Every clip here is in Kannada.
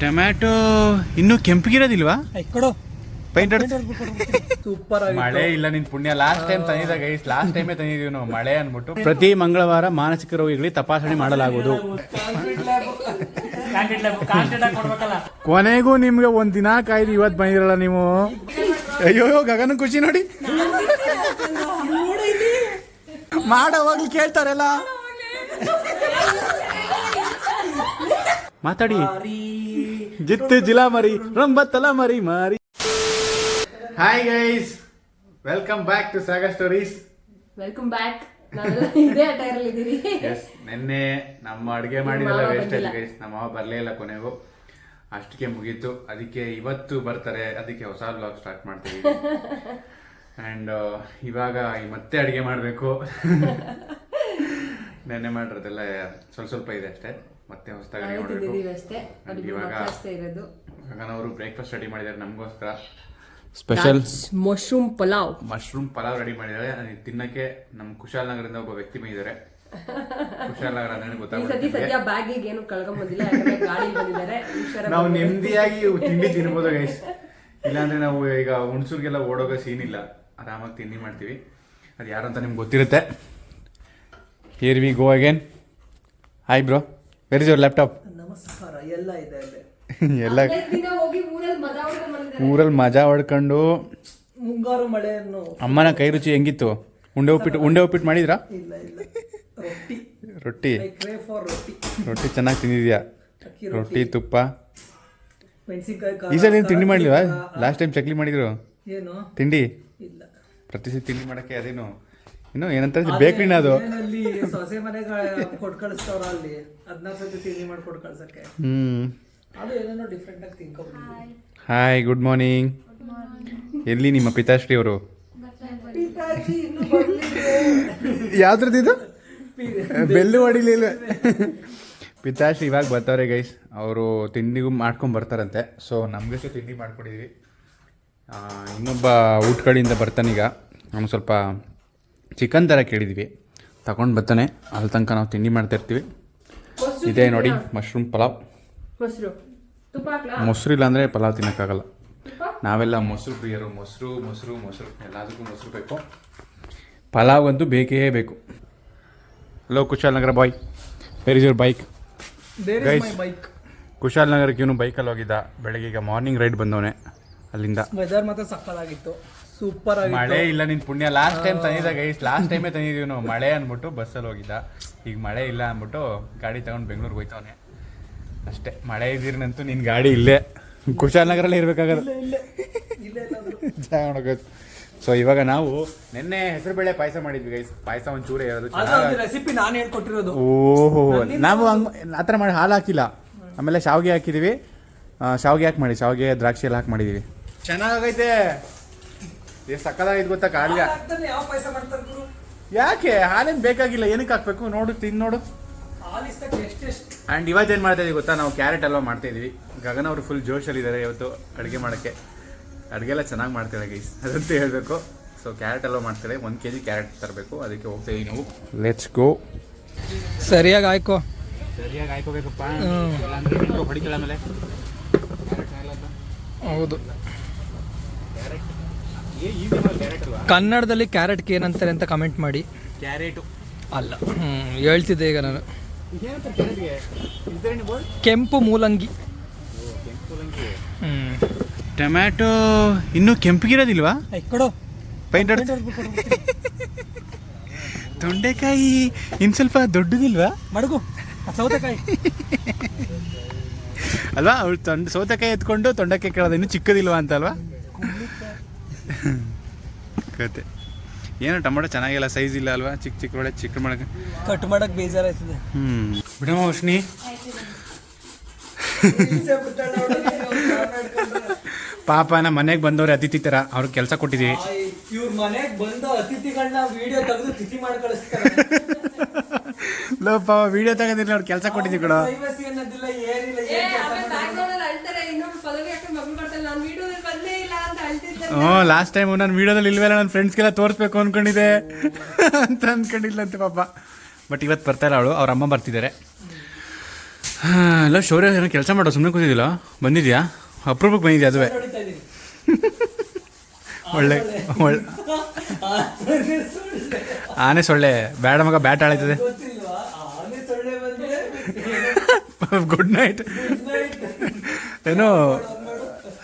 ಟೊಮ್ಯಾಟೊ ಇನ್ನೂ ಕೆಂಪಗಿರೋದಿಲ್ವಾ? ಕೊಡು. ಪೈಂಟ್ ಸೂಪರ್ ಮಳೆ ಇಲ್ಲ ನಿನ್ ಪುಣ್ಯ. ಲಾಸ್ಟ್ ಟೈಮ್ ತಂದಿದ ಗೈಸ್ ಲಾಸ್ಟ್ ಟೈಮೇ ತಂದಿದೀವಿ ನಾವು. ಮಳೆ ಅನ್ಬಿಟ್ಟು ಪ್ರತಿ ಮಂಗಳವಾರ ಮಾನಸಿಕ ರೋಗಿಗಳಿಗೆ ತಪಾಸಣೆ ಮಾಡಲಾಗುವುದು. ಕೊನೆಗೂ ನಿಮ್ಗೆ ಒಂದ್ ದಿನ ಕಾಯ್ದು ಇವತ್ ಬಂದಿರಲ್ಲ ನೀವು. ಅಯ್ಯೋ ಗಗನ ಖುಷಿ ನೋಡಿ. ಮಾಡೋವಾಗ್ಲಿ ಕೇಳ್ತಾರಲ್ಲ. ಮಾತಾಡಿ. ಜಿತ್ತು ಜಿಲಾ ಮರಿ ರಂಬತ್ತಲ ಮರಿ ಮಾರಿ. Hi guys welcome back to Sagar stories welcome back ಇದೇ ಎಸ್ ನಿನ್ನೆ ನಮ್ಮ ಅಡುಗೆ ಮಾಡಿದೆಲ್ಲ ವೇಸ್ಟ್ ಆಯ್ತು ಗೈಸ್ ನಮ್ಮ ಮಾವ ಬರಲೇ ಇಲ್ಲ ಕೊನೆಗೂ. ಅಷ್ಟಕ್ಕೆ ಮುಗೀತು. ಅದಕ್ಕೆ ಇವತ್ತು ಬರ್ತಾರೆ ಅದಕ್ಕೆ ಹೊಸ ಬ್ಲಾಗ್ ಸ್ಟಾರ್ಟ್ ಮಾಡ್ತೀವಿ. ಆ್ಯಂಡ್ ಇವಾಗ ಮತ್ತೆ ಅಡುಗೆ ಮಾಡಬೇಕು. ನೆನ್ನೆ ಮಾಡಿರೋದೆಲ್ಲ ಸ್ವಲ್ಪ ಸ್ವಲ್ಪ ಇದೆ ಅಷ್ಟೇ. ಮತ್ತೆ ಹೊಸದಾಗಿ ಅಷ್ಟೇ. ಇವಾಗ ಅಷ್ಟೇ ಅವರು ಬ್ರೇಕ್ಫಾಸ್ಟ್ ರೆಡಿ ಮಾಡಿದ್ದಾರೆ ನಮಗೋಸ್ಕರ special mushroom pulao mushroom pulao ready ಮಾಡಿದ್ದಾರೆ ಅದನ್ನ ತಿನ್ನಕ್ಕೆ ನಮ್ಮ ಕುಶಾಲ್ ನಗರದಿಂದ ಒಬ್ಬ ವ್ಯಕ್ತಿ ಬಂದಿದ್ದಾರೆ. ಕುಶಾಲ್ ನಗರ ಅಂದ್ರೆ ಗೊತ್ತಾಗುತ್ತೆ ಸದ್ಯ ಬ್ಯಾಗಿಗೆ ಏನು ಕಳ್ಕೊಂಡ್ ಬಂದಿಲ್ಲ ಯಾಕಂದ್ರೆ ಗಾಡಿ ಬಂದಿದ್ದಾರೆ. ಹುಷಾರಾಗಿ ನಾವು ನೆಮ್ಮದಿಯಾಗಿ ತಿಂಡಿ ತಿನ್ಬೋದು ಗೈಸ್ ಇಲ್ಲಾಂದ್ರೆ ನಾವು ಈಗ ಹುಣಸೂರ್ಗೆಲ್ಲ ಓಡೋಗೋ ಸೀನ್ ಇಲ್ಲ. ಆರಾಮಾಗಿ ತಿಂಡಿ ಮಾಡ್ತೀವಿ. ಅದು ಯಾರು ಅಂತ ನಿಮ್ಗೆ ಗೊತ್ತಿರುತ್ತೆ. Here we go again hi bro where is your laptop ನಮಸ್ಕಾರ ಎಲ್ಲ ಇದೆ ಅಲ್ಲಿ. ಎಲ್ಲ ದಿನ ಹೋಗಿ ಊರಲ್ಲಿ ಮಜಾ ಹೊಡ್ಕೊಂಡ್ ಮುಂಗಾರು ಮಳೆಯನ್ನು ಅಮ್ಮನ ಕೈ ರುಚಿ ಹೆಂಗಿತ್ತು? ಉಂಡೆ ಉಪ್ಪಿಟ್ಟು ಉಂಡೆ ಉಪ್ಪಿಟ್ಟು ಮಾಡಿದ್ರಾ? ಇಲ್ಲ ಇಲ್ಲ. ರೊಟ್ಟಿ. ರೊಟ್ಟಿ. ಐ ಕ್ರೇ ಫಾರ್ ರೊಟ್ಟಿ. ರೊಟ್ಟಿ ಚೆನ್ನಾಗಿ ತಿಂದಿದ್ಯಾ? ಅಕ್ಕಿ ರೊಟ್ಟಿ. ತುಪ್ಪ. ಮೆಣಸಿನ್ಕಾಯಿ ಈ ಸಲ ಏನು ತಿಂಡಿ ಮಾಡಲಿವಾ? ಲಾಸ್ಟ್ ಟೈಮ್ ಚಕ್ಲಿ ಮಾಡಿದ್ರು? ಏನು? ತಿಂಡಿ? ಇಲ್ಲ. ಪ್ರತಿ ಸತಿ ತಿಂಡಿ ಮಾಡೋಕ್ಕೆ ಅದೇನು? ಇನ್ನು ಏನಂತ ಬೇಕ್ರಿನ ಅದು. ಏನಲ್ಲಿ ಸೊಸೆ ಮನೆಗ ಕೊಟ್ಟು ಕಳಿಸ್ತಾವ್ರ ಅಲ್ಲಿ ಹದಿನಾರು ಸತಿ ತಿಂಡಿ ಮಾಡಿ ಕೊಟ್ ಕಳ್ಸಕ್ಕೆ. ಹ್ಮ್. ಅದು ಏನೇನೋ ಡಿಫ್ರೆಂಟ್ ಆಗಿ ತಿನ್ಕೊಂಡ್ಬಿಟ್ಟಿದ್ವಿ ಹಾಯ್ ಗುಡ್ ಮಾರ್ನಿಂಗ್ ಎಲ್ಲಿ ನಿಮ್ಮ ಪಿತಾಶ್ರೀ ಅವರು? ಯಾವ್ದ್ರದ್ದು ಇದು? ಬೆಲ್ಲು ಹೊಡಿಲಿಲ್ಲ ಪಿತಾಶ್ರೀ ಇವಾಗ ಬರ್ತಾವ್ರೆ ಗೈಸ್ ಅವರು ತಿಂಡಿಗೂ ಮಾಡ್ಕೊಂಡು ಬರ್ತಾರಂತೆ. ಸೊ ನಮಗಷ್ಟೇ ತಿಂಡಿ ಮಾಡ್ಕೊಂಡಿದ್ವಿ. ಇನ್ನೊಬ್ಬ ಊಟ ಕಡೆಯಿಂದ ಬರ್ತಾನೀಗ. ಅವ್ನು ಸ್ವಲ್ಪ ಚಿಕನ್ ಥರ ಕೇಳಿದ್ವಿ. ತಗೊಂಡು ಬರ್ತಾನೆ ಅಲ್ಲಿ ತನಕ ನಾವು ತಿಂಡಿ ಮಾಡ್ತಾ ಇರ್ತೀವಿ. ಮೊಸ್ರು ಇದೇ ನೋಡಿ ಮಶ್ರೂಮ್ ಪಲಾವ್. ಮೊಸರು. ಇಲ್ಲ ಅಂದರೆ ಪಲಾವ್ ತಿನ್ನೋಕ್ಕಾಗಲ್ಲ. ನಾವೆಲ್ಲ ಮೊಸರು ಪ್ರಿಯರು. ಮೊಸರು ಮೊಸರು ಮೊಸರು. ಎಲ್ಲದಕ್ಕೂ ಮೊಸರು ಬೇಕು. ಪಲಾವ್ ಅಂತೂ ಬೇಕೇ ಬೇಕು. Hello Kushalnagar boy where is your bike there is my bike Kushal ನಗರಕ್ಕೆ ಇವನು ಬೈಕಲ್ಲಿ ಹೋಗಿದ್ದ. ಬೆಳಗ್ಗೆ ಈಗ ಮಾರ್ನಿಂಗ್ ರೈಡ್ ಬಂದವನೆ ಅಲ್ಲಿಂದ. ವೆದರ್ ಮಾತ್ರ ಸಕ್ಕತ್ತಾಗಿತ್ತು. ಸೂಪರ್ ಆಗಿ ಮಳೆ ಇಲ್ಲ ನಿನ್ ಪುಣ್ಯ. ಲಾಸ್ಟ್ ಟೈಮ್ ತಂದಿದ್ದ ಗೈಸ್ ಲಾಸ್ಟ್ ಟೈಮೇ ತಂದಿದೀವಿ ನಾವು. ಮಳೆ ಅಂದ್ಬಿಟ್ಟು ಬಸ್ಸಲ್ಲಿ ಹೋಗಿದ್ದ. ಈಗ ಮಳೆ ಇಲ್ಲ ಅಂದ್ಬಿಟ್ಟು ಗಾಡಿ ತಗೊಂಡು ಬೆಂಗಳೂರಿಗೆ ಹೋಯ್ತವನೆ. ಅಷ್ಟೇ. ಮಳೆ ಇದ್ದೀರನಂತೂ ನಿನ್ ಗಾಡಿ ಇಲ್ಲೇ. ಕುಶಾಲ್ ನಗರಲ್ಲೇ ಇರ್ಬೇಕಾಗದು. ಇಲ್ಲೇ ಇಲ್ಲೇ. ಎಲ್ಲಾದ್ರು. ಸೊ ಇವಾಗ ನಾವು ನಿನ್ನೆ ಹೆಸರುಬೇಳೆ ಪಾಯಸ ಮಾಡಿದ್ವಿ ಗೈಸ್ ಪಾಯಸ ಒಂಚೂರೇ ಇರೋದು ಅದು ಚೆನ್ನಾಗಿ ರೆಸಿಪಿ ನಾನು ಹೇಳ್ಕೊಟ್ಟಿರೋದು. ಓಹೋ. ನಾವು ಹಂಗ್ ಆ ಥರ ಮಾಡಿ ಹಾಲು ಹಾಕಿಲ್ಲ. ಆಮೇಲೆ ಶಾವಿಗೆ ಹಾಕಿದೀವಿ. ಶಾವಿಗೆ ಹಾಕಿ ಮಾಡಿ? ಶಾವಿಗೆ ದ್ರಾಕ್ಷಿ ಎಲ್ಲ ಹಾಕಿ ಮಾಡಿದೀವಿ. ಚೆನ್ನಾಗೈತೆ. ಎಷ್ಟು ಇದು ಗೊತ್ತಾ ಯಾವ ಪಾಯಸ ಮಾಡ್ತಾರೆ ಗುರು? ಯಾಕೆ? ಹಾಲೇನು ಬೇಕಾಗಿಲ್ಲ ಏನಕ್ಕೆ ಹಾಕ್ಬೇಕು? ನೋಡು ತಿಂದು ನೋಡು. ಆ್ಯಂಡ್ ಇವತ್ತು ಏನು ಮಾಡ್ತಾ ಇದೀವಿ ಗೊತ್ತಾ? ನಾವು ಕ್ಯಾರೆಟ್ ಹಲ್ವಾ ಮಾಡ್ತಾ ಇದೀವಿ. ಗಗನ ಅವರು ಫುಲ್ ಜೋಶಲ್ಲಿದ್ದಾರೆ ಇವತ್ತು ಅಡುಗೆ ಮಾಡೋಕ್ಕೆ. ಅಡುಗೆ ಎಲ್ಲ ಚೆನ್ನಾಗಿ ಮಾಡ್ತಾಳೆ ಗೈಸ್ ಅದಂತೂ ಹೇಳಬೇಕು. ಸೊ ಕ್ಯಾರೆಟ್ ಹಲ್ವಾ ಮಾಡ್ತಾರೆ. ಒಂದು ಕೆ ಜಿ ಕ್ಯಾರೆಟ್ ತರಬೇಕು. ಅದಕ್ಕೆ ಹೋಗ್ತಾ ಇದೀವಿ ನಾವು. ಲೆಟ್ಸ್ ಗೋ ಸರಿಯಾಗಿ ಆಯ್ಕೋ. ಸರಿಯಾಗಿ ಆಯ್ಕೋಬೇಕಪ್ಪ. ಹೌದು. ಕನ್ನಡದಲ್ಲಿ ಕ್ಯಾರೆಟ್ಗೆ ಏನಂತಾರೆ ಅಂತ ಕಮೆಂಟ್ ಮಾಡಿ. ಕ್ಯಾರೆಟ್. ಅಲ್ಲ ಹ್ಮ್ ಹೇಳ್ತಿದ್ದೆ ಈಗ ನಾನು. ಕ್ಯಾರೆಟ್ಗೆ? ಇದ್ರೆ ನೀವು ಕೆಂಪು ಮೂಲಂಗಿ. ಹ್ಮ್. ಟೊಮ್ಯಾಟೊ ಇನ್ನೂ ಕೆಂಪಗಿರೋದಿಲ್ವಾ? ಕೊಡು. ಪೈಂಟ್ ತೊಂಡೆಕಾಯಿ ಇನ್ನು ಸ್ವಲ್ಪ ದೊಡ್ಡದಿಲ್ವಾ? ಮಡಗು. ಸೌತೆಕಾಯಿ. ಅಲ್ವಾ? ಅವಳು ತೊಂಡ ಸೌತೆಕಾಯಿ ಎತ್ಕೊಂಡು ತೊಂಡೆಕಾಯಿ ಕೇಳೋದು ಇನ್ನೂ ಚಿಕ್ಕದಿಲ್ವಾ ಅಂತ ಅಲ್ವಾ? ಕತೆ. ಏನೋ ಟೊಮೊಟೊ ಚೆನ್ನಾಗಿಲ್ಲ ಸೈಜ್ ಇಲ್ಲ ಅಲ್ವಾ? ಚಿಕ್ಕ ಚಿಕ್ಕ ಒಳ್ಳೆ ಚಿಕ್ಕ ಮಾಡಕ್ಕೆ ಕಟ್ ಮಾಡಕ್ ಬೇಜಾರಾಯ್ತದೆ. ಹ್ಞೂ ಬಿಡಮ್ಮ ಉಷ್ಣಿ ಪಾಪ ನಮ್ಮ ಮನೆಗೆ ಬಂದವ್ರೆ ಅತಿಥಿ ಥರ ಅವ್ರಿಗೆ ಕೆಲಸ ಕೊಟ್ಟಿದ್ದೀವಿ ಇವ್ರ ಮನೆಗೆ ಬಂದ ಅತಿಥಿಗಳನ್ನ ವಿಡಿಯೋ ತೆಗೆದು ತಿಥಿ ಮಾಡಿ ಕಳಿಸ್ತಾರೆ. ಲೋ ಪಾಪ ವಿಡಿಯೋ ತೆಗೆದಿಲ್ಲ ಅವ್ರು ಕೆಲಸ ಕೊಟ್ಟಿದ್ದೀವಿ ಕಣ ಪ್ರೈವಸಿ ಅನ್ನೋದಿಲ್ಲ ಏನಿಲ್ಲ ಏ ಏನ್ ಕೆಲ್ಸ ಆಮೇಲೆ ಮಾಡೋದು? ಬ್ಯಾಕ್ಗ್ರೌಂಡ್ ಅಲ್ಲಿ ಅಳ್ತಾರೆ ಇನ್ನೊಂದು ಪದವಿ ಹಾಕಿ ಮಗಳು ಬರ್ತಾಳೆ ನಾನು ವಿಡಿಯೋದಲ್ಲಿ ಬಂದೇ ಇಲ್ಲ ಅಂತ ಅಳ್ತಿದ್ದೆ ಹ್ಞೂ ಲಾಸ್ಟ್ ಟೈಮ್ ನಾನು ವೀಡಿಯೋದಲ್ಲಿ ಇಲ್ವಲ್ಲ ನನ್ನ ಫ್ರೆಂಡ್ಸ್ಗೆಲ್ಲ ತೋರಿಸ್ಬೇಕು ಅನ್ಕೊಂಡಿದ್ದೆ. ಅಂತ ಅನ್ಕೊಂಡಿಲ್ಲ ಅಂತ ಪಾಪ. ಬಟ್ ಇವತ್ತು ಬರ್ತಾಯಿಲ್ಲ ಅವಳು, ಅವ್ರ ಅಮ್ಮ ಬರ್ತಿದ್ದಾರೆ. ಎಲ್ಲ ಶೌರ್ಯ, ಏನೋ ಕೆಲಸ ಮಾಡೋ ಸುಮ್ಮನೆ ಕೂತಿದ್ದಿಲ್ಲ? ಬಂದಿದ್ಯಾ? ಅಪ್ರೂಪಕ್ಕೆ ಬಂದಿದ್ಯಾ ಅದುವೇ? ಒಳ್ಳೆ ಒಳ್ಳೆ. ಆನೆ ಸೊಳ್ಳೆ, ಬ್ಯಾಡ ಮಗ, ಬ್ಯಾಟ್ ಆಳೈತದೆ ಗುಡ್ ನೈಟ್. ಏನೋ,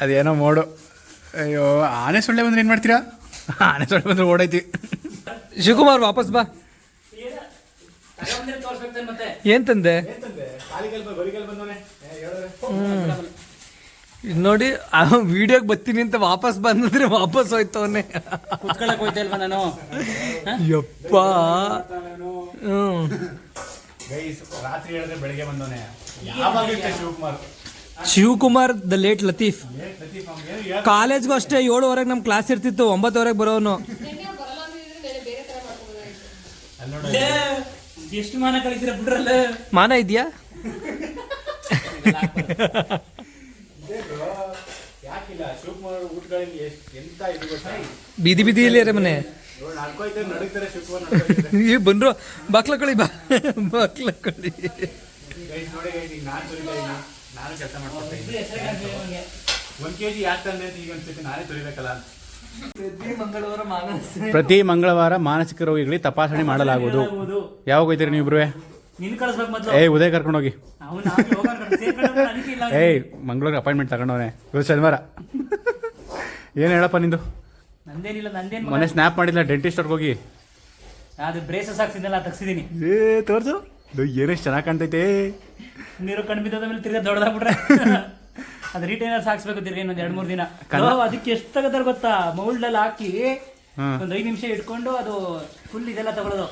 ಅದೇನೋ ಮೋಡು. ಅಯ್ಯೋ ಆನೆ ಸೊಳ್ಳೆ ಬಂದ್ರೆ ಏನು ಮಾಡ್ತೀರಾ? ಆನೆ ಸೊಳ್ಳೆ ಬಂದ್ರೆ ಓಡೈತಿ. ಶಿವಕುಮಾರ್ ವಾಪಸ್ ಬಾ. ಏನ್ ತಂದೆ? ಇದು ನೋಡಿ ವಿಡಿಯೋಗೆ ಬರ್ತೀನಿ ಅಂತ ವಾಪಸ್ ಬಂದ್ರೆ ವಾಪಸ್ ಹೋಯ್ತವನೆ ಅವನೇ. ಹೋಯ್ತಾ ಇಲ್ವಾ ನಾನು? ಯಪ್ಪ. ಹ್ಮ್. ರಾತ್ರಿ ಹೇಳಿದ್ರೆ ಬೆಳಿಗ್ಗೆ ಬಂದವನೇ. ಯಾವಾಗ Shivakumar. Shivakumar the late Latif. ಕಾಲೇಜ್ಗೂ ಅಷ್ಟೇ ಏಳುವರೆಗೆ ನಮ್ ಕ್ಲಾಸ್ ಇರ್ತಿತ್ತು ಒಂಬತ್ತುವರೆಗೆ ಬರೋನು. ಮಾನ ಕಳಿತೀರ ಬಿಡ್ರಲ್ಲ ಮಾನ ಇದೆಯಾ? ಬೀದಿ ಬೀದಿ ಇಲ್ಲ ಮನೆ. ಈ ಬಂದ್ರು ಬಕ್ಲಕ್ಕಳಿ ಬಾ ಗೈಸ್ ನೋಡಿ ಗೈಸ್ ಈಗ ನಾನು ಕೆಲಸ ಇದ್ದೀನಿ. ಒಂದು ಕೆ ಜಿ ಯಾಕೆ ತಂದೆ ಅಂತ ಈಗ ಅನ್ಸುತ್ತೆ ನಾನೇ ತೊರಿಬೇಕಲ್ಲ ಅಂತ. ಮಂಗಳವಾರ ಮಾನಸ. ಪ್ರತಿ ಮಂಗಳವಾರ ಮಾನಸಿಕ ರೋಗಿಗಳಿಗೆ ತಪಾಸಣೆ ಮಾಡಲಾಗುವುದು. ಯಾವಾಗ ಹೋಯ್ತೀರಿ ನೀವು ಇಬ್ರು ನಿನ್ ಕಳಿಸ್ಬೇಕು ಮೊದ್ಲು. ಏಯ್ ಉದಯ ಕರ್ಕೊಂಡು ಹೋಗಿ. ಅವ್ನು ಆಗ್ಲೇ ಹೋಗೋನ್ ಕಣೋ, ಸೇರ್ಕೊಂಡು ಅದಕ್ಕೆ ಇಲ್ಲ ಅವ್ನಿಗೆ. ಏಯ್ ಮಂಗಳೂರಿಗೆ ಅಪಾಯಿಂಟ್ಮೆಂಟ್ ತಗೊಂಡವನೆ. ಇವತ್ತು ಶನಿವಾರ. ಏನು ಹೇಳಪ್ಪ ನಿಂದು? ನಂದೇನಿಲ್ಲ ನಂದೇನ್ ಮೊನ್ನೆ ಸ್ನ್ಯಾಪ್ ಮಾಡಿಲ್ಲ ಡೆಂಟಿಸ್ಟ್ ಅವ್ರಿಗೆ ಹೋಗಿ. ಅದು ಬ್ರೇಸಸ್ ಹಾಕ್ಸಿದ್ದಲ್ಲ ತೆಗ್ಸಿದೀನಿ. ಏ ತೋರ್ಸು. ಏನೇ ಚೆನ್ನಾಗಿ ಕಾಣ್ತೈತೆ? ನೀರು ಕಣ್ಣು ಬಿದ್ದದ ಮೇಲೆ ತಿರ್ಗಾ ದೊಡ್ಡದಾಗ್ಬಿಟ್ರೆ. ಅದು ರಿಟೈನರ್ ಹಾಕ್ಸ್ಬೇಕು ತಿರ್ಗಿ ಇನ್ನೊಂದ್ ಎರಡ್ ಮೂರ್ ದಿನ. ಅದಕ್ಕೆ ಎಷ್ಟು ತಗೋತಾರೆ ಗೊತ್ತಾ? ಮೌಲ್ಡ್ ಅಲ್ಲಿ ಹಾಕಿ ಒಂದು ಐದ್ ನಿಮಿಷ ಇಟ್ಕೊಂಡು ಅದು ಫುಲ್ ಇದೆಲ್ಲ ತಗೊಳ್ಳೋದು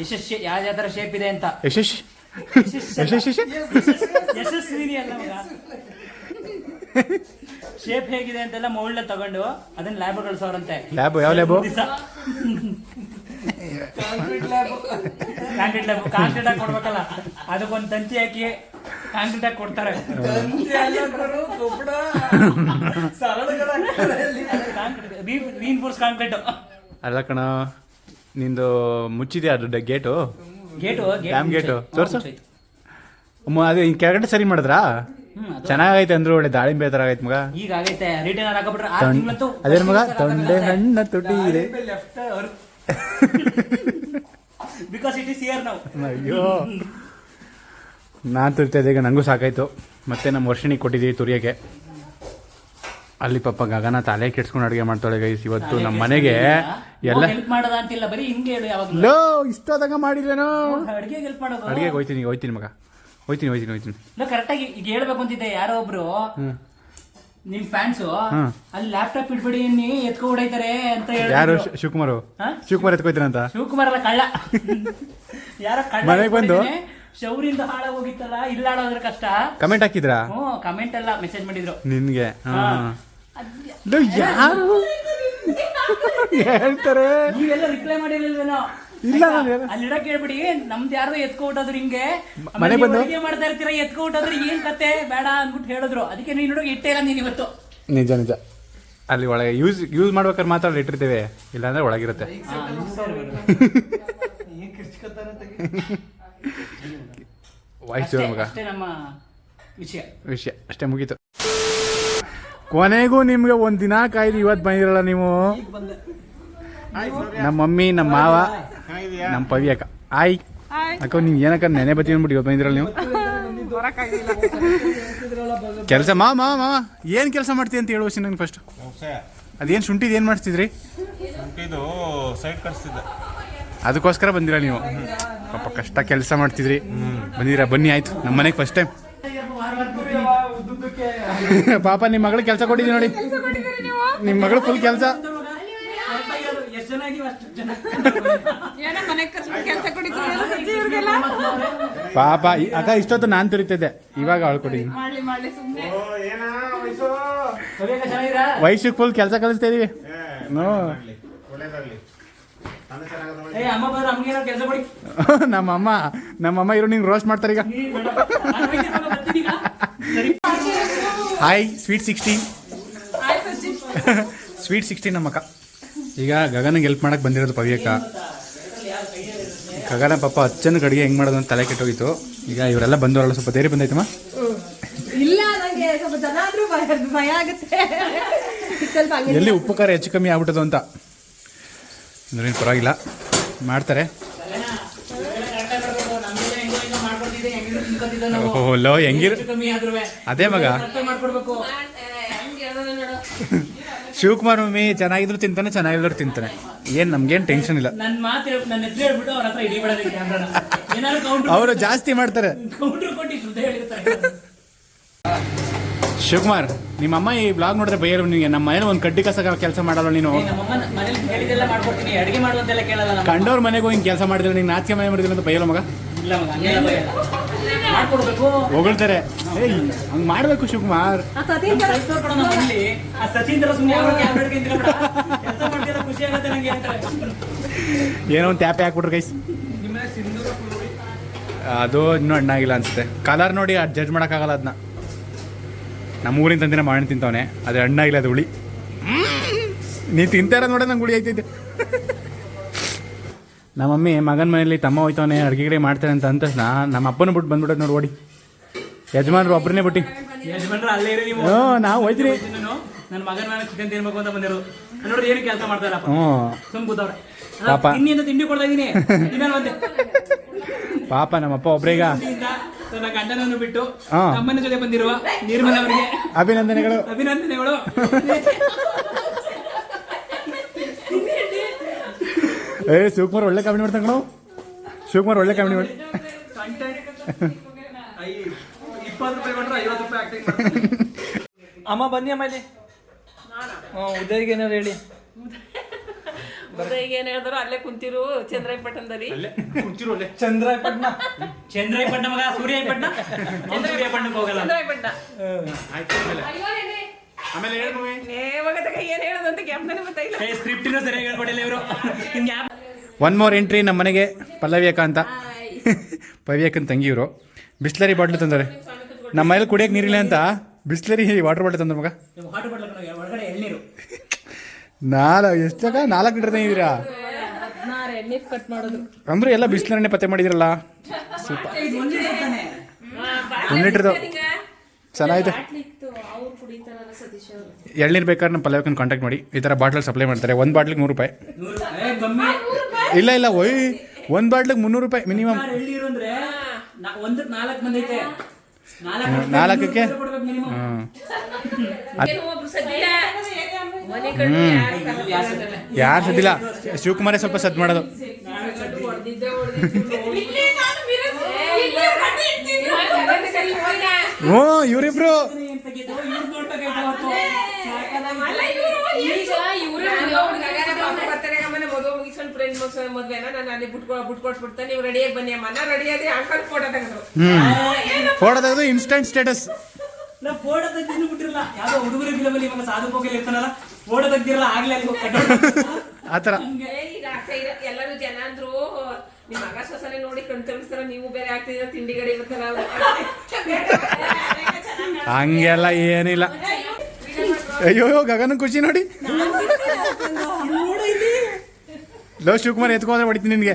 ಯಶಸ್ವಿ ಯಾವ ಯಾವ ತರ ಶೇಪ್ ಇದೆ ಅಂತ. ಯಶಸ್ವಿ. ಯಶಸ್ವಿ ಯಶಸ್ವಿನಿ ಅಲ್ಲ ಮಗ. ಶೇಪ್ ಹೇಗಿದೆ ಅಂತೆಲ್ಲ ಮೌಲ್ಡ್ ತಗೊಂಡು ಅದನ್ನ ಲ್ಯಾಬ್ ಕಳ್ಸೋರಂತೆ. ಲ್ಯಾಬ್ ಯಾವ ಲ್ಯಾಬ್ ಕಾಂಕ್ರೀಟ್ ಲ್ಯಾಬ್ ಕಾಂಕ್ರೀಟ್ ಆಗಿ ಕೊಡ್ಬೇಕಲ್ಲ. ಅದಕ್ಕೊಂದು ತಂತಿ ಹಾಕಿ ಕಾಂಕ್ರೀಟ್ ಆಗಿ ಕೊಡ್ತಾರೆ. ರೀನ್ಫೋರ್ಸ್ ಕಾಂಕ್ರೀಟ್ ಅಲ್ಲ. ಕಣ ನಿಂದು ಮುಚ್ಚಿದೆ ಅದು ಗೇಟು? Gate dam gate. ತೋರ್ಸು. ಅದೇ ಹಿಂಗೆ ಕೆಳಗಡೆ ಸರಿ ಮಾಡಿದ್ರಾ? ಚೆನ್ನಾಗೈತೆ ಅಂದ್ರು ಒಳ್ಳೆ ದಾಳಿಂಬೆ ತರ ಆಗೈತೆ ಮಗ. ಈಗ ಆಗೈತೆ. ರಿಟರ್ನ್ ಹಾಕಬಿಟ್ರೆ ತಿಂಗಳಂತೂ ಮಗ? ತೊಂಡೆ ಹಣ್ಣ ತುಟಿ ಇದೆ ಬಿಕಾಸ್ ಇಟ್ ಇಸ್ ಇಯರ್ ನಾವು ಅಯ್ಯೋ. ನಾನು ತುರಿತಾ ಇದ್ದೆ ಈಗ ನನಗೂ ಸಾಕಾಯ್ತು. ಮತ್ತೆ ನಮ್ಮ ವರ್ಷಿಣಿ ಕೊಟ್ಟಿದ್ದೀವಿ ತುರಿಯೋಕ್ಕೆ. ಅಲ್ಲಿ ಪಾಪ ಗಗನ ತಲೆ ಕೆಡ್ಸ್ಕೊಂಡು ಅಡುಗೆ ಮಾಡ್ತಾಳೆ ಗೈಸ್ ಇವತ್ತು ನಮ್ಮ ಮನೆಗೆ ಎಲ್ಲ ಹೆಲ್ಪ್ ಮಾಡೋದ ಅಂತಿಲ್ಲ ಬರೀ ಹಿಂಗೆ ಹೇಳು ಯಾವಾಗ ಲೋ ಇಷ್ಟೋದಾಗ ಅಡಿಗೆ ಹೆಲ್ಪ್ ಮಾಡೋದು. ಅಡುಗೆಗೆ ಹೋಯ್ತೀನಿ ಹೋಯ್ತೀನಿ ಮಗ. ಹೋಯ್ತೀನಿ ಹೋಯ್ತೀನಿ ಹೋಯ್ತೀನಿ. ಕರೆಕ್ಟಾಗಿ ಈಗ ಹೇಳ್ಬೇಕು ಅಂತಿದ್ದೆ ಯಾರೋ ಒಬ್ರು. ನಿಮ್ ಫ್ಯಾನ್ಸ್. ಅಲ್ಲಿ ಲ್ಯಾಪ್ಟಾಪ್ ಇಟ್ಬಿಡಿ ನೀ ಎತ್ಕೊ ಹೊಡೈತಾರೆ ಅಂತ ಯಾರು ಹೇಳಿದ್ರು ಶಿ- ಶಿವಕುಮಾರು? ಶಿವಕುಮಾರ್ ಎತ್ಕೊಯ್ತಾರಂತ? ಶಿವಕುಮಾರ್ ಅಲ್ಲ ಕಳ್ಳ. ಯಾರೋ ಕಳ್ಳ ಮನೆಗ್ ಬಂದು? ಶೌರಿಂದ ಹಾಳಾಗೋಗಿತ್ತಲ್ಲ ಇಲ್ಲ ಹಾಳಾದ್ರೆ ಕಷ್ಟ. ಕಮೆಂಟ್ ಹಾಕಿದ್ರಾ? ಹ್ಞೂ ಕಮೆಂಟ್ ಎಲ್ಲ ಮೆಸೇಜ್ ಮಾಡಿದ್ರು. ನಿನ್ಗೆ. ಯಾರು? ಹೇಳ್ತಾರೆ. ನೀವೆಲ್ಲ ರಿಪ್ಲೈ ಮಾಡಿರ್ಲಿಲ್ವೇನೋ? ಇಲ್ಲ, ನಾನು ಅಲ್ಲಿ ಇಡಕ್ ಹೇಳ್ಬಿಡಿ ನಮ್ದು ಯಾರ್ದೋ ಎತ್ಕೊಬಿಟ್ಟೋದ್ರು ಹಿಂಗೆ. ಮನೆ ಬಂದು? ಅಡುಗೆ ಮಾಡ್ತಾ ಇರ್ತೀರಾ ಎತ್ಕೊಬಿಟ್ಟೋದ್ರೆ ಏನ್ ಕತೆ? ಬೇಡ ಅಂದ್ಬಿಟ್ಟು ಹೇಳಿದ್ರು. ಅದಕ್ಕೆ ನೀನು ಹುಡುಗ ಇಟ್ಟೇ ಇಲ್ಲ ನೀನು ಇವತ್ತು. ನಿಜ ನಿಜ. ಅಲ್ಲಿ ಒಳಗೆ ಯೂಸ್ ಯೂಸ್ ಮಾಡ್ಬೇಕಾದ್ರೆ ಮಾತ್ರ ಇಟ್ಟಿರ್ತೇವೆ. ಇಲ್ಲಾಂದ್ರೆ ಒಳಗಿರುತ್ತೆ. ವಾಯ್ಸ್ ಜೋರು ಮಗ ಅಷ್ಟೇ ನಮ್ಮ ವಿಷಯ. ವಿಷಯ. ಅಷ್ಟೇ ಮುಗೀತು. ಕೊನೆಗೂ ನಿಮ್ಗೆ ಒಂದ್ ದಿನ ಕಾಯ್ದು ಇವತ್ತು ಬಂದಿರಲ್ಲ ನೀವು. ನಮ್ಮ ಮಮ್ಮಿ ನಮ್ಮ ಮಾವ ನಮ್ಮ ಪವಿ ಅಕ್ಕ. ಆಯ್. ಅಕ್ಕ ನೀವು ಏನಕ್ಕ ನೆನೆ ಬತ್ತಿ ಅಂದ್ಬಿಟ್ಟು ಇವತ್ತು ಬಂದಿರಲ್ಲ ನೀವು? ಕೆಲಸ ಮಾ ಮಾವ ಮಾ ಏನು ಕೆಲಸ ಮಾಡ್ತೀವಿ ಅಂತ ಹೇಳುವ ನಂಗೆ ಫಸ್ಟ್ ಅದೇನು ಶುಂಠಿದು ಏನು ಮಾಡ್ತಿದ್ರಿ? ಸೈಡ್ ಅದಕ್ಕೋಸ್ಕರ ಬಂದಿರ ನೀವು? ಪಾಪ ಕಷ್ಟ ಕೆಲಸ ಮಾಡ್ತಿದ್ರಿ. ಬಂದಿರ ಬನ್ನಿ ಆಯ್ತು. ನಮ್ಮ ಮನೆಗೆ ಫಸ್ಟ್ ಟೈಮ್ ಪಾಪ ನಿಮ್ಮ ಮಗಳು ಕೆಲಸ ಕೊಟ್ಟಿದ್ದೀನಿ ನೋಡಿ? ನಿಮ್ಮ ಮಗಳು ಫುಲ್ ಕೆಲಸ. ಎಷ್ಟು ಜನ ಇದೀವಿ ಅಷ್ಟು ಜನ? ಏನೋ ಮನೆಗೆ ಕರ್ಸ್ಬಿಟ್ಟು ಕೆಲಸ ಕೊಡಿಸಿದ್ರಲ್ಲ ಸಜ್ಜಿ ಇವ್ರಿಗೆಲ್ಲ? ಪಾಪ ಈ- ಅಕ್ಕ ಇಷ್ಟೊತ್ತು ನಾನು ತುರಿತಿದ್ದೆ. ಇವಾಗ ಅವಳು ಕೊಟ್ಟಿದ್ದೀನಿ ಮಾಡ್ಲಿ ಮಾಡ್ಲಿ ಸುಮ್ಮನೆ ಸವ್ಯಕ ಚೆನ್ನಾಗಿರಾ ವಯಸ್ಸಿಗೆ ಫುಲ್ ಕೆಲಸ ಕಲಿಸ್ತಾ ಇದೀವಿ. ನೋ. ಏ ಅಮ್ಮ ಬಂದ್ರೆ ಕೆಲಸ ಕೊಡಿ. ನಮ್ಮಮ್ಮ ನಮ್ಮಮ್ಮ ಇರೋ ನಿಂಗೆ ರೋಸ್ಟ್ ಮಾಡ್ತಾರೆ ಈಗ. ನೀನ್ ಬೇಡ. ನಾನ್ ಹೋಯ್ತೀನಿ ಮಗ, ಬರ್ತೀನಿ ಈಗ. ಸರಿ. ಹಾಯ್ ಸ್ವೀಟ್ ಸಿಕ್ಸ್ಟೀನ್ ಸಜ್ಜಿ ಸ್ವೀಟ್ ಸಿಕ್ಸ್ಟೀನ್ ನಮ್ಮ ಅಕ್ಕ ಈಗ ಗಗನಿಗೆ ಹೆಲ್ಪ್ ಮಾಡಕ್ಕೆ ಬಂದಿರೋದು ಪವ್ಯಕ ಗಗನ ಪಾಪ ಅಚ್ಚನ ಕಡೆಗೆ ಹೆಂಗೆ ಮಾಡೋದು ಅಂತ ತಲೆ ಕೆಟ್ಟೋಗಿತ್ತು. ಈಗ ಇವರೆಲ್ಲ ಬಂದವರಲ್ಲ ಸ್ವಲ್ಪ ಧೈರ್ಯ ಬಂದೈತಮ್ಮ? ಇಲ್ಲ ನಂಗೆ ಸ್ವಲ್ಪ ಜನ ಆದ್ರೂ ಭಯ ಭಯ ಆಗುತ್ತೆ. ಸ್ವಲ್ಪ ಹಂಗೆ ಎಲ್ಲಿ ಉಪ್ಪು ಖಾರ ಹೆಚ್ಚು ಕಮ್ಮಿ ಆಗ್ಬಿಟ್ಟದು ಅಂತ. ಅಂದ್ರೆ ಪರವಾಗಿಲ್ಲ. ಮಾಡ್ತಾರೆ. ಓಹೋ ಲೋ ಹೆಂಗಿರ್ ಅದೇ ಮಗ. ಶಿವಕುಮಾರ್ ಮಮ್ಮಿ ಚೆನ್ನಾಗಿದ್ರು ತಿಂತಾನೆ ಚೆನ್ನಾಗಿದ್ರು ತಿಂತಾನೆ. ಏನು ನಮ್ಗೇನು ಟೆನ್ಷನ್ ಇಲ್ಲ. ನನ್ ಮಾತು ಹೇಳ್- ನನ್ನ ಹೆಸರು ಹೇಳ್ಬಿಟ್ಟು ಅವ್ರ ಹತ್ರ ಹಿಡಿಬೇಡ ಕ್ಯಾಮ್ರಾನ ಏನಾದ್ರು ಕೌಂಟ್ರ್ ಅವರು ಜಾಸ್ತಿ ಮಾಡ್ತಾರೆ. ಕೌಂಟ್ರ್ ಕೊಟ್ಟು ಸುದ್ದಿ ಹೇಳಿರ್ತಾರೆ ಶಿವಕುಮಾರ್ ನಿಮ್ಮ ಅಮ್ಮ ಈ ಬ್ಲಾಗ್ ನೋಡಿದ್ರೆ ಬೈಯರು ನಿಮಗೆ. ನಮ್ಮ ಮನೇಲಿ ಒಂದು ಕಡ್ಡಿ ಕಸ ಕೆಲಸ ಮಾಡಲ್ಲ ನೀನು. ಮನೇಲಿ ಮಾಡ್ಕೊಡ್ತೀನಿ. ಅಡಿಗೆ ಕೇಳಲ್ಲ ಕಂಡವ್ರ ಮನೆಗೂ ಹಿಂಗೆ ಕೆಲಸ ಮಾಡಿದ್ರೆ ನೀನು ನಾಚಿಕೆ ಮನೆ ಮಾಡಿದ್ರೆ ಅಂತ ಬೈಯಲ್ಲ ಮಗ? ಇಲ್ಲ. ಹೊಗಳ್ತಾರೆ. ಏಯ್ ಮಾಡ್ಬೇಕು ಮಾಡಬೇಕು ಶಿವಕುಮಾರ್. ಏನೋ ಒಂದು ಟ್ಯಾಪೆ ಹಾಕ್ಬಿಟ್ರು ಗೈಸ್ ಅದು ಇನ್ನೂ ಹಣ್ಣಾಗಿಲ್ಲ ಅನ್ಸುತ್ತೆ. ಕಲರ್ ನೋಡಿ ಜಡ್ಜ್ ಮಾಡೋಕ್ಕಾಗಲ್ಲ ಅದನ್ನ ನಮ್ಮ ಊರಿನ ತಂದಿನ ಮಾಡಿ ತಿಂತವನೆ. ಅದು ಹಣ್ಣಾಗಿಲ್ಲ ಅದು ಹುಳಿ. ನೀ ತಿಂತಾರ ನೋಡ ನಂಗೆ ಹುಳಿ ಆಯ್ತೈತೆ ನಮ್ಮ ಮಮ್ಮಿ ಮಗನ ಮನೇಲಿ ತಮ್ಮ ಹೋಯ್ತವನೆ ಅಡುಗೆ ಮಾಡ್ತಾರೆ ಮಾಡ್ತಾನೆ ಅಂತ ಅಂತ ನಮ್ಮ ಅಪ್ಪನ ಬಿಟ್ಟು ಬಂದ್ಬಿಡೋದು ನೋಡಿ ಓಡಿ. ಯಜಮಾನ್ರು ಒಬ್ಬರನ್ನೇ ಬಿಟ್ಟು. ಯಜಮಾನ್ರು ಅಲ್ಲೇ ಇರಿ ನೀವು. ಹ್ಞೂ ನಾವು ಹೋಯ್ತೀರಿ. ನನ್ನ ಮಗನ ಮನೆ ಚಿಕನ್ ತಿನ್ಬೇಕು ಅಂತ ಬಂದಿರು. ನೋಡಿ ಏನು ಕೆಲಸ ಮಾಡ್ತಾ ಇಲ್ಲಪ್ಪ ಹ್ಞೂ. ಸುಮ್ ಕೂತವ್ರೆ. ಪಾಪ. ಅಂತ ತಿಂಡಿ ಕೊಡ್ತಾ ಇದ್ದೀನಿ ಬಂದೆ. ಪಾಪ ನಮ್ಮಪ್ಪ ಒಬ್ರೀಗ. ನನ್ನ ಗಂಡನನ್ನು ಬಿಟ್ಟು ಹಾ. ತಮ್ಮನ ಜೊತೆ ಬಂದಿರುವ ನಿರ್ಮಲ ಅವರಿಗೆ. ಅಭಿನಂದನೆಗಳು. ಅಭಿನಂದನೆಗಳು. ಏ ಶಿವಕುಮಾರ್ ಒಳ್ಳೆ ಕಾಮಿಡಿ ಮಾಡ್ತಾನೆ ಕಣೋ. ಶಿವಕುಮಾರ್ ಒಳ್ಳೆ ಕಾಮಿಡಿ ಮಾಡಿ. ಅಮ್ಮ ಬನ್ನಿ ಅಮ್ಮ ಇಲ್ಲಿ. ಹ್ಞೂ ಉದಯಗೆ ಏನಾರು ಹೇಳಿ. ಈಗ ಏನ್ ಹೇಳಿದ್ರು? ಅಲ್ಲೇ ಕುಂತಿರು ಚಂದ್ರಾಯಪಟ್ಟಣದಲ್ಲಿ. ಚಂದ್ರಾಯಪಟ್ಟಣ. ಚಂದ್ರಾಯಪಟ್ಟಣ ಮಗ ಸೂರ್ಯಾಯಪಟ್ಟಣ? ಸೂರ್ಯಾಪಟ್ಟಣಕ್ಕೆ ಹೋಗಲ್ಲ. ಚಂದ್ರಾಯಪಟ್ಟಣ. ಆಮೇಲೆ. ಹೇಳು ಏ ಮಗತಕ ಏನ್ ಹೇಳೋದು ಅಂತ ಕ್ಯಾಪ್ಟನ್ ಗೊತ್ತಾಗಿಲ್ಲ. ಏ ಸ್ಕ್ರಿಪ್ಟಿನ ಸರಿಯಾಗಿ ಹೇಳ್ಕೊಡಿಲ್ಲ ಇವರು. ನಿಮ್ಗೆ ಯಾವ ಒನ್ ಮೋರ್ ಎಂಟ್ರಿ ನಮ್ಮ ಮನೆಗೆ ಪಲ್ಲವಿ ಅಕ್ಕ ಅಂತ ಪವಿ ತಂಗಿಯವರು. ಬಿಸ್ಲರಿ ಬಾಟ್ಲು ತಂದರೆ. ನಮ್ಮ ಮನೇಲಿ ಕುಡಿಯೋಕೆ ನೀರಿಲ್ಲ ಅಂತ ಬಿಸ್ಲರಿ ವಾಟರ್ ಬಾಟ್ಲ್ ತಂದ್ರೆ ಮಗ. ನಾಲ್ಕು ಎಷ್ಟಕ್ಕ ನಾಲ್ಕು ಲೀಟರ್ ತಂಗಿದ್ದೀರಾ? ಅಂದ್ರೆ ಎಲ್ಲ ಬಿಸ್ಲರನ್ನೇ ಪತ್ತೆ ಮಾಡಿದಿರಲ್ಲ ಸ್ವಲ್ಪ ಒಂದು ಲೀಟ್ರದು ಚೆನ್ನಾಗಿದೆ. ಎಳ್ನೀರು ಬೇಕಾದ್ರೆ ನಮ್ಮ ಪಲ್ಲವಿ ಕಾಂಟ್ಯಾಕ್ಟ್ ಮಾಡಿ. ಈ ಥರ ಬಾಟ್ಲಲ್ಲಿ ಸಪ್ಲೈ ಮಾಡ್ತಾರೆ. ಒಂದು ಬಾಟ್ಲಿಗೆ ನೂರು ರೂಪಾಯಿ. ಇಲ್ಲ ಇಲ್ಲ ಒಯ್ ಒಂದು ಬಾಟ್ಲಿಗೆ ಮುನ್ನೂರು ರೂಪಾಯಿ ಮಿನಿಮಮ್ ಅಂದ್ರೆ ಒಂದಕ್ಕೆ ನಾಲ್ಕು ನಾಲ್ಕಕ್ಕೆ? ಹ್ಮ್. ಯಾರು ಸದ್ದಿಲ್ಲ? ಶಿವಕುಮಾರೇ ಸ್ವಲ್ಪ ಸದ್ ಮಾಡೋದು. ಹ್ಞೂ ಇವರಿಬ್ರು. ಫ್ರೆಂಡ್ ಮುಗಿಸ್ಕೊಂಡು ಮದ್ವೆನ ನಾನು ಅಲ್ಲಿ ಬಿಟ್ಕೊ ಬಿಟ್ಕೊಟ್ಬಿಡ್ತಾನೆ ನೀವು ರೆಡಿಯಾಗಿ ಬನ್ನಿ ಅಮ್ಮ. ನಾ ರೆಡಿ ಆದ್ರೆ ಅಂಕಲ್ ಫೋಟೋ ತೆಗೆದ್ರು. ಫೋಟೋ ತೆಗೆದು ಇನ್ಸ್ಟಂಟ್ ಸ್ಟೇಟಸ್ ನಾ ಫೋಟೋ ತೆಗ್ದಿನ ಬಿಟ್ಟಿರಲ್ಲ. ಯಾವ್ದೋ ಹುಡುಗರ ಫಿಲಮಲ್ಲಿ ಇವಾಗ ಸಾಧು ಹೋಗಿ ಇರ್ತಾನಲ್ಲ. ಫೋಟೋ ತೆಗ್ದಿರಲ್ಲ ಆಗ್ಲೇ ಅಲ್ಲಿ ಆತರ ಕಟ್ಟಾಡ್ಬಿಟ್ಟು. ಆ ಥರ. ಈಗ ಆಗ್ತಾ ಇಲ್ಲ ಎಲ್ಲರೂ ಜನ ಅಂದ್ರು ನಿಮ್ಮ ಮಗ ಸೊಸನೆ ನೋಡಿ ಕಣ್ ತರಿಸ್ತಾರ ನೀವು ಬೇರೆ ಆಗ್ತಿದ್ರ ತಿಂಡಿ ಗಡಿ ಇರ್ತಾರ. ಹಂಗೆಲ್ಲ ಏನಿಲ್ಲ. ಅಯ್ಯೋ ಗಗನ ಖುಷಿ ನೋಡಿ. ಲೋ ಶಿವಕುಮಾರ್ ಎತ್ಕೊಂಡ್ರೆ ಹೊಡಿತೀನಿ ನಿನಗೆ.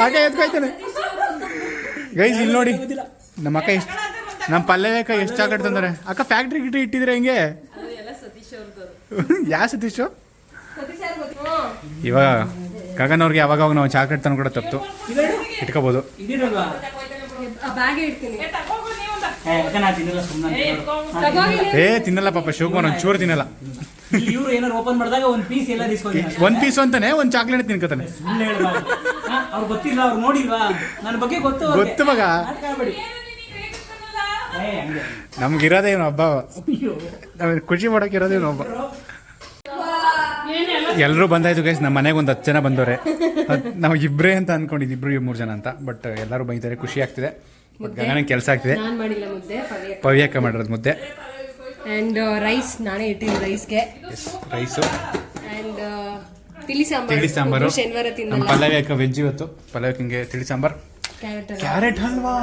ಹಾಗೆ ಎತ್ಕೊಯ್ತಾನೆ ಗೈಸ್ ಇಲ್ಲಿ ನೋಡಿ. ನಮ್ಮ ಅಕ್ಕ ಎಷ್ಟು ನಮ್ಮ ಪಲ್ಲೆ ಅಕ್ಕ ಎಷ್ಟು ಚಾಕಟ್ ತಂದರೆ. ಅಕ್ಕ ಫ್ಯಾಕ್ಟ್ರಿ ಗಿಟ್ರಿ ಇಟ್ಟಿದ್ರೆ ಹೆಂಗೆ? ಯಾ ಸತೀಶು? ಇವಾಗ ಗಗನ್ ಅವ್ರಿಗೆ ಯಾವಾಗ ನಾವು ಚಾಕ್ಲೇಟ್ ತಂದು ಕೂಡ ತಪ್ಪು ಇಟ್ಕೋಬೋದು. ಇದಿರಲ್ವಾ ಬ್ಯಾಗ್ ಇಡ್ತೀನಿ. ಏ ತಿನ್ನಲ್ಲ ಸುಮ್ಮನೆ ಏ ತಿನ್ನಲ್ಲ ಪಾಪ ಶಿವಕುಮಾರ್ ಒಂಚೂರು ಚೂರು ತಿನ್ನಲ್ಲ. ಇಲ್ಲಿ ಇವ್ರು ಏನಾರು ಓಪನ್ ಮಾಡಿದಾಗ ಒಂದ್ ಪೀಸ್ ಎಲ್ಲ ಇಸ್ಕೊಂಡಿಲ್ಲ ಒಂದು ಪೀಸ್ ಅಂತಾನೆ ಒಂದ್ ಚಾಕ್ಲೇಟ್ ತಿನ್ಕೋತಾನೆ. ಅವ್ರು ಗೊತ್ತಿಲ್ಲ ಅವ್ರು ನೋಡಿಲ್ವಾ? ನನ್ನ ಬಗ್ಗೆ ಗೊತ್ತು ಅವ್ರಿಗೆ. ಗೊತ್ತು ಮಗ. ನಮ್ಗಿರೋದೇ ಇವನು ಹಬ್ಬ. ಖುಷಿ ಮಾಡಕ್ ಇರೋದೇ ಇವನು ಹಬ್ಬ. ಎಲ್ಲರೂ ಬಂದಾಯ್ತು ಗೈಸ್ ನಮ್ಮ ಮನೆಗೆ ಒಂದು ಹತ್ತು ಜನ ಬಂದವ್ರೆ. ನಾವು ಇಬ್ಬರೇ ಅಂತ ಅನ್ಕೊಂಡಿದ್ದು ಇಬ್ರು ಮೂರು ಜನ ಅಂತ. ಬಟ್ ಎಲ್ಲರೂ ಬೈತಾರೆ ಖುಷಿ ಆಗ್ತಿದೆ. ಬಟ್ ಗಗನ ಕೆಲಸ ಆಗ್ತಿದೆ. ನಾನು ಮಾಡಿಲ್ಲ ಮುದ್ದೆ ಪಲ್ಯ ಪವ್ಯಕ್ಕ ಮಾಡಿರೋದು ಮುದ್ದೆ. ಅಂಡ್ ರೈಸ್ ನಾನೇ ಇಟ್ಟಿದ್ದೀನಿ ರೈಸ್ಗೆ ರೈಸು ಅಂಡ್ ತಿಳಿ ಸಾಂಬಾರು. ತಿಳಿ ಸಾಂಬಾರು. ಶನಿವಾರ ನಮ್ಮ ತಿನ್ನಲ್ಲ ಪಲ್ಲವಿ ವೆಜ್ ಇವತ್ತು. ಪಲಾವ್ ಹಿಂಗೆ ತಿಳಿ ಸಾಂಬಾರ್. ಕ್ಯಾರೆಟ್ ಹಲ್ವಾ.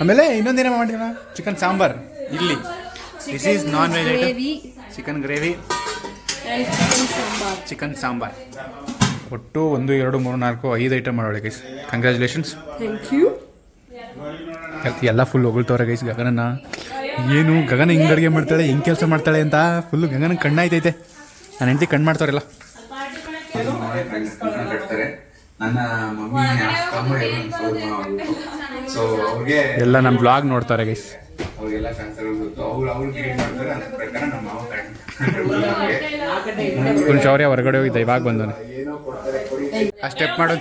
ಆಮೇಲೆ ಇನ್ನೊಂದೇನೋ ಮಾಡಿ ಚಿಕನ್ ಸಾಂಬಾರ್. ಇಲ್ಲಿ. This is non veg chicken gravy chicken sambar. Chicken sambar. ಒಟ್ಟು ಒಂದು ಎರಡು ಮೂರು ನಾಲ್ಕು ಐದು ಐಟಮ್ ಮಾಡೋಳೆ ಗೈಸ್ ಕಂಗ್ರ್ಯಾಚುಲೇಷನ್ಸ್ ಥ್ಯಾಂಕ್ ಯು ಎಲ್ಲ ಫುಲ್ ಹೊಗಳ್ತವ್ರೆ ಗೈಸ್ ಗಗನನ ಏನು ಗಗನ ಹಿಂಗೆ ಅಡುಗೆ ಮಾಡ್ತಾಳೆ ಹೆಂಗೆ ಕೆಲಸ ಮಾಡ್ತಾಳೆ ಅಂತ ಫುಲ್ ಗಗನ ಕಣ್ಣಾಯ್ತೈತೆ ನನ್ನ ಹೆಂಡತಿ ಕಣ್ಣು ಮಾಡ್ತಾರಲ್ಲ ನನ್ನ ಮಮ್ಮಿ ಸೊ ಅವ್ರಿಗೆ ಎಲ್ಲ ನಮ್ಮ ಬ್ಲಾಗ್ ನೋಡ್ತಾರೆ ಗೈಸ್ ಅವ್ರಿಗೆಲ್ಲ ಶಾಸ್ತ್ರಗಳು ಗೊತ್ತು. ಅವ್ರು ಅವ್ರಿಗೆ ಏನ್ ಮಾಡ್ತಾರೆ ಅದ್ರ ಪ್ರಕಾರ ನಮ್ಮ ಮಾವ ಫುಲ್ ಶೌರ್ಯ ಹೊರಗಡೆ ಹೋಗಿದ್ದ ಇವಾಗ ಬಂದವನು. ಆ ಸ್ಟೆಪ್ ಮಾಡು.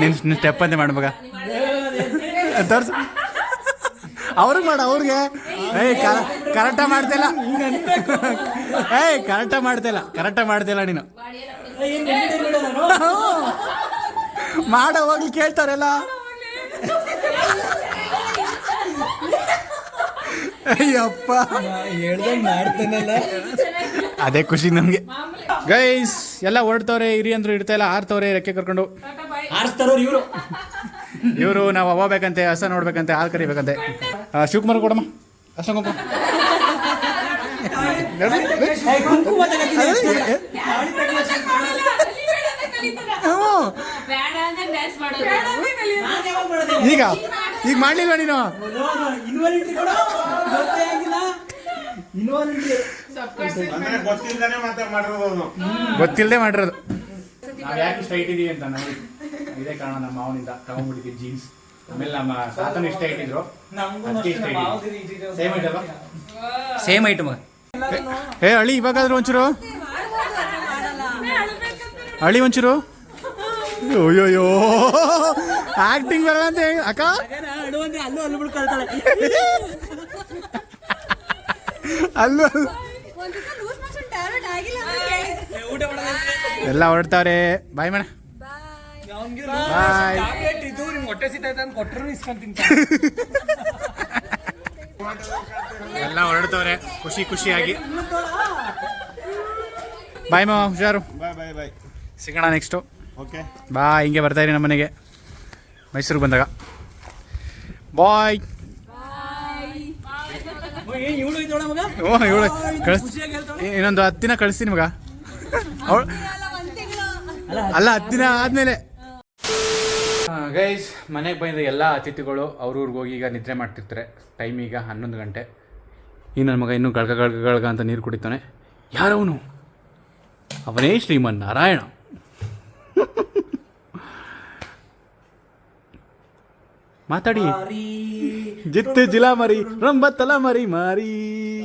ನಿನ್ ಸ್ಟೆಪ್ ಅಂತ ಮಾಡ್ಬೇಕ ತೋರ್ಸ. ಅವ್ರಿಗೆ ಮಾಡ ಅವ್ರಿಗೆ. ಏಯ್ ಕರೆಕ್ಟ ಮಾಡ್ತಿಲ್ಲ. ಏಯ್ ಕರೆಕ್ಟಾಗಿ ಮಾಡ್ತಿಲ್ಲ. ಕರೆಕ್ಟಾಗಿ ಮಾಡ್ತಿಲ್ಲ ನೀನು. ಮಾಡ ಹೋಗ್ಲಿ ಕೇಳ್ತಾರೆಲ್ಲ. ಅಯ್ಯಪ್ಪ. ಹೇಳ್ದಂಗೆ ಮಾಡ್ತಾನಲ್ಲ. ಅದೇ ಖುಷಿ ನಮಗೆ. ಗೈಸ್ ಎಲ್ಲ ಹೊರಡ್ತವ್ರೆ ಇರಿ ಅಂದ್ರು ಇಡ್ತಾ ಇಲ್ಲ ಆರ್ತವ್ರೆ ರೆಕ್ಕೆ ಕರ್ಕೊಂಡು. ಇವರು. ಇವರು ನಾವು ಅವ್ವ ಬೇಕಂತೆ ಹಸ ನೋಡ್ಬೇಕಂತೆ ಹಾಲು ಕರಿಬೇಕಂತೆ. ಆ, ಶಿವಕುಮಾರ್ ಕೊಡಮ್ಮ. ಹಸ ಕುಂಕುಮ ಕುಂಕುಮ ತಗತ್ತೀನಿ ಅಷ್ಟೇ. ಹ್ಞೂ. ಬೇಡ ಅಂದ್ರೆ ಡ್ಯಾನ್ಸ್ ಮಾಡೋದು. ನಾನ್ ಯಾವಾಗ ಮಾಡೋದು? ಈಗ ಈಗ ಮಾಡ್ಲಿಲ್ವಾ ನೀನು? ಗೊತ್ತಿಲ್ಲದೆ ಮಾಡಿರೋದು. ನಾವು ಯಾಕೆ ಸ್ಟ್ರೈಟ್ ಇದೀವಿ ಅಂತ ನೋಡಿ ಇದೇ ಕಾರಣ ನಮ್ಮ ಮಾವನಿಂದ ತಗೊಂಡ್ಬಿಟ್ಟಿದ್ವಿ ಜೀನ್ಸ್ ಆಮೇಲೆ ನಮ್ಮ ತಾತನ ಇಷ್ಟ ಇಟ್ಟಿದ್ರು. ಇಟ್ಟಿದ್ದು. ಮಾವುದಿರಿ ಇದ್ದಿದ್ದು. ಸೇಮ್ ಐಟಮ್ ಸೇಮ್ ಐಟಮ್ ಏ ಅಳಿ ಇವಾಗಾದ್ರೂ ಒಂಚೂರು. ಅಳಿ ಒಂಚೂರು. ಅಯ್ಯೋಯ್ಯೋ. ಆಕ್ಟಿಂಗ್ ಬರಲ್ಲ ಅಂತ ಹೇಳಿ- ಅಕ್ಕ? ಅಡುವಂತೆ ಅಲ್ಲೂ ಅಲ್ಲೂ ಬಿಡ್ಕೊಳ್ತಾಳೆ. ಅಲ್ಲೂ ಎಲ್ಲ ಹೊರಡ್ತಾವ್ರೆ. ಬಾಯ್ ಮೇಡ. ಬಾಯ್ ಎಲ್ಲ ಹೊರಡ್ತಾವ್ರೆ. ಖುಷಿ ಖುಷಿಯಾಗಿ. ಬಾಯ್ ಮಾವ. ಹುಷಾರು. ಬಾಯ್ ಬಾಯ್ ಬಾಯ್ ಸಿಗೋಣ ನೆಕ್ಸ್ಟು ಓಕೆ ಬಾ ಹಿಂಗೆ ಬರ್ತಾ ಇರಿ ನಮ್ಮ ಮನೆಗೆ. ಮೈಸೂರಿಗೆ ಬಂದಾಗ. ಬಾಯ್ ಓ ಇವಳು ಕಳಿಸ್ ಖುಷಿಯಾಗಿ ಹೇಳ್ತಾಳೆ? ಇನ್ನೊಂದು ಹತ್ತು ದಿನ ಕಳಿಸ್ತೀನಿ ಮಗ. ಅವಳು ಅಲ್ಲ ಹತ್ತು ದಿನ ಆದಮೇಲೆ. ಗೈಸ್ ಮನೆಗೆ ಬಂದ ಎಲ್ಲ ಅತಿಥಿಗಳು ಅವ್ರವ್ರಿಗೆ ಹೋಗಿ ಈಗ ನಿದ್ರೆ ಮಾಡ್ತಿರ್ತಾರೆ. ಟೈಮ್ ಈಗ ಹನ್ನೊಂದು ಗಂಟೆ. ಈ ನನ್ನ ಮಗ ಇನ್ನೂ ಗಳಗ ಗಳಗ ಗಳಗ ಅಂತ ನೀರು ಕುಡಿತಾನೆ. ಯಾರವನು? ಅವನೇ ಶ್ರೀಮನ್ ನಾರಾಯಣ ಮಾತಾಡಿ. ಜಿತ್ತು ಜಿಲಾ ಮರಿ ರಂಬ ತಲ ಮರಿ ಮಾರಿ.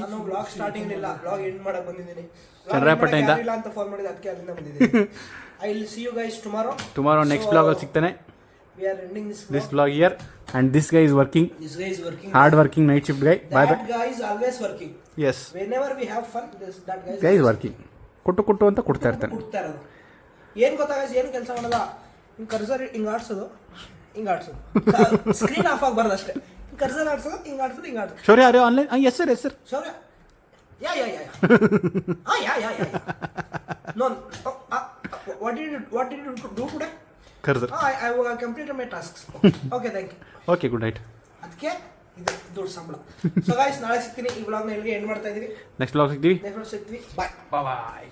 ನಾನು ಬ್ಲಾಗ್ ಸ್ಟಾರ್ಟಿಂಗ್ ಇಲ್ಲ ಬ್ಲಾಗ್ ಎಂಡ್ ಮಾಡಕ್ ಬಂದಿದ್ದೀನಿ? ಇಲ್ಲ ಅಂತ ಫೋನ್ ಮಾಡಿದ ಅದಕ್ಕೆ ಅಲ್ಲಿಂದ ಬಂದಿದ್ದೀನಿ. I will see you guys tomorrow tomorrow next ಬ್ಲಾಗಲ್ಲಿ ಸಿಗ್ತಾನೆ. We are ending this this blog year and this guy is working this guy is working hard working night shift guy by that guy is always working as when ever we have fun this that guy guy is working ಕೊಟ್ಟು ಕೊಟ್ಟು ಅಂತ ಕೊಡ್ತಾ ಇರ್ತಾನೆ. ಕೊಡ್ತಾ ಇರೋದು. ಏನ್ ಗೊತ್ತಾಗ ಏನು ಕೆಲಸ ಮಾಡಲ್ಲ ಹಿಂಗ್ ಕರ್ಸರ್ ಹಿಂಗ್ ಆಡ್ಸೋದು. ಹಿಂಗ್ ಆಡ್ಸೋದು. ಸ್ಕ್ರೀನ್ ಆಫ್ ಆಗಬಾರ್ದು ಅಷ್ಟೇ. ಕರ್ಸರ್ ಆಡ್ಸೋದು ಹಿಂಗ್ ಆಡ್ಸೋದು ಹಿಂಗ್ ಆಡ್ಸೋದು. ಶೌರ್ಯ ಅರೆ ಆನ್ಲೈನ್ ಹಾಂ yes sir yes sir Shaurya. Yeah yeah yeah ಹಾ yeah yeah yeah no what did what did do today ಕರ್ದು I, I, I completed my tasks. Okay, thank you. Okay good night ಅದಕ್ಕೆ ಇದು ದೊಡ್ಡ ಸಂಬಳ. ಸೊ ಗಾಯ್ಸ್ ನಾಳೆ ಸಿಗ್ತೀನಿ. ಈ ಬ್ಲಾಗ್ನ ಇಲ್ಲಿಗೆ ಎಂಡ್ ಮಾಡ್ತಾ ಇದೀವಿ ನೆಕ್ಸ್ಟ್ ಬ್ಲಾಗ್ ಸಿಗ್ತೀವಿ. ನೆಕ್ಸ್ಟ್ ಸಿಗ್ತೀವಿ. Bye bye